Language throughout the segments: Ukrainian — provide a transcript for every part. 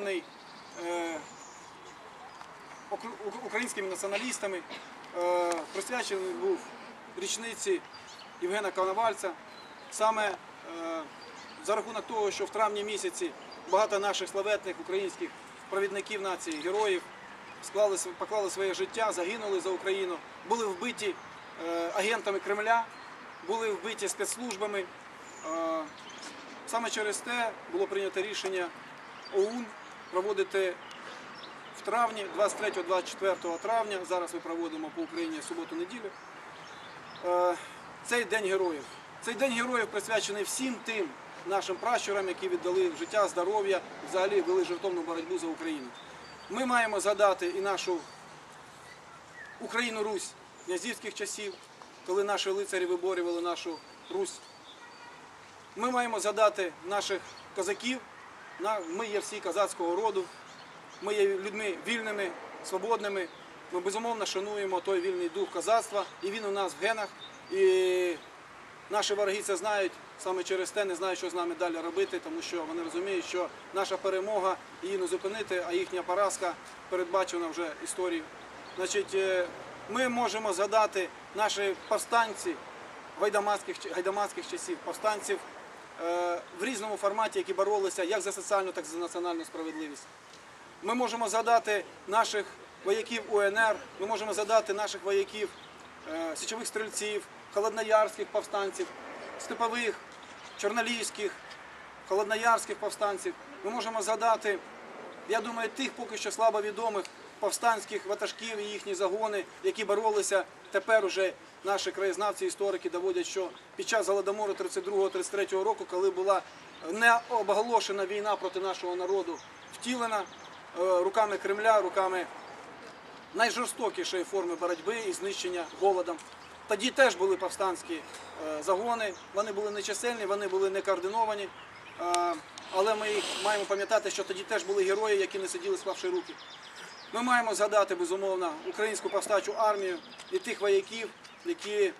організований е, укр- ук- українськими націоналістами, е, присвячений був річниці Євгена Коновальця. Саме е, за рахунок того, що в травні місяці багато наших славетних українських провідників нації, героїв поклали своє життя, загинули за Україну, були вбиті агентами Кремля, були вбиті спецслужбами. Саме через те було прийнято рішення ОУН проводити в травні, 23-24 травня, зараз ми проводимо по Україні суботу-неділю, е, цей День героїв. Цей День героїв присвячений всім тим нашим пращурам, які віддали життя, здоров'я, взагалі вели жертовну боротьбу за Україну. Ми маємо згадати і нашу Україну Русь князівських часів, коли наші лицарі виборювали нашу Русь. Ми маємо згадати наших козаків. Ми є всі козацького роду, ми є людьми вільними, свободними. Ми безумовно шануємо той вільний дух козацтва, і він у нас в генах. І наші вороги це знають, саме через те не знають, що з нами далі робити, тому що вони розуміють, що наша перемога її не зупинити, а їхня поразка передбачена вже історією. Значить, е, ми можемо згадати наші повстанці гайдамацьких, гайдамацьких часів, повстанців в різному форматі, які боролися як за соціальну, так і за національну справедливість. Ми можемо згадати наших вояків УНР, ми можемо згадати наших вояків е, січових стрільців, холодноярських повстанців, степових, чорнолійських, холодноярських повстанців. Ми можемо згадати, я думаю, тих поки що слабо відомих повстанських ватажків і їхні загони, які боролися тепер уже наші краєзнавці, історики доводять, що під час Голодомору 32-33 року, коли була не оголошена війна проти нашого народу, втілена е, руками Кремля, руками найжорстокішої форми боротьби і знищення голодом. Тоді теж були повстанські е, загони, вони були нечисельні, вони були не координовані. Е, Але ми маємо пам'ятати, що тоді теж були герої, які не сиділи склавши руки. Ми маємо згадати, безумовно, українську повстачу армію і тих вояків, які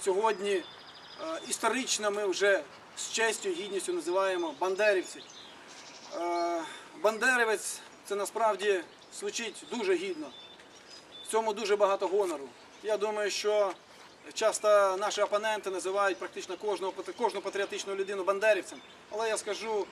сьогодні е, історично ми вже з честю і гідністю називаємо бандерівці. Е, Бандерівець це насправді звучить дуже гідно. В цьому дуже багато гонору. Я думаю, що часто наші опоненти називають практично кожного, кожну патріотичну людину бандерівцем. Але я скажу,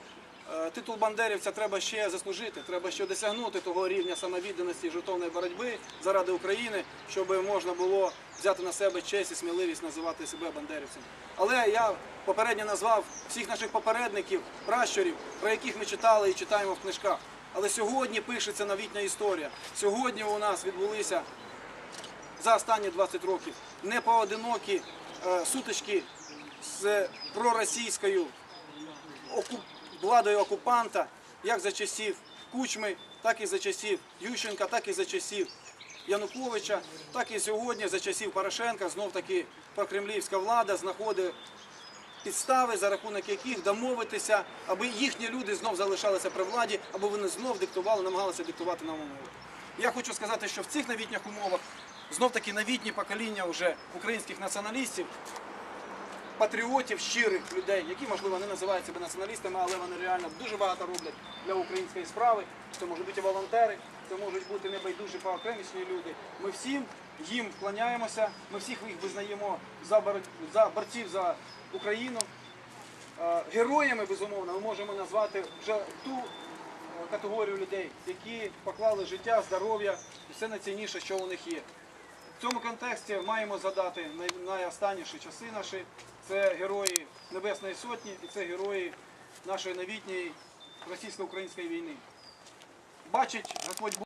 титул бандерівця треба ще заслужити, треба ще досягнути того рівня самовідданості і жертовної боротьби заради України, щоб можна було взяти на себе честь і сміливість називати себе бандерівцем. Але я попередньо назвав всіх наших попередників, пращурів, про яких ми читали і читаємо в книжках. Але сьогодні пишеться новітня історія. Сьогодні у нас відбулися за останні 20 років непоодинокі е, сутички з проросійською оку- владою окупанта, як за часів Кучми, так і за часів Ющенка, так і за часів Януковича, так і сьогодні за часів Порошенка знов таки прокремлівська влада знаходить підстави, за рахунок яких домовитися, аби їхні люди знов залишалися при владі, аби вони знов диктували, намагалися диктувати нам умови. Я хочу сказати, що в цих новітніх умовах знов таки новітні покоління вже українських націоналістів, патріотів, щирих людей, які, можливо, не називають себе націоналістами, але вони реально дуже багато роблять для української справи. Це можуть бути волонтери, це можуть бути небайдужі поокремісні люди. Ми всім їм вклоняємося, ми всіх їх визнаємо за, за борців за Україну. Е, Героями, безумовно, ми можемо назвати вже ту е, категорію людей, які поклали життя, здоров'я і все найцінніше, що у них є. В цьому контексті маємо згадати найостанніші часи наші. Це герої Небесної Сотні і це герої нашої новітньої російсько-української війни. Бачить Господь Бог.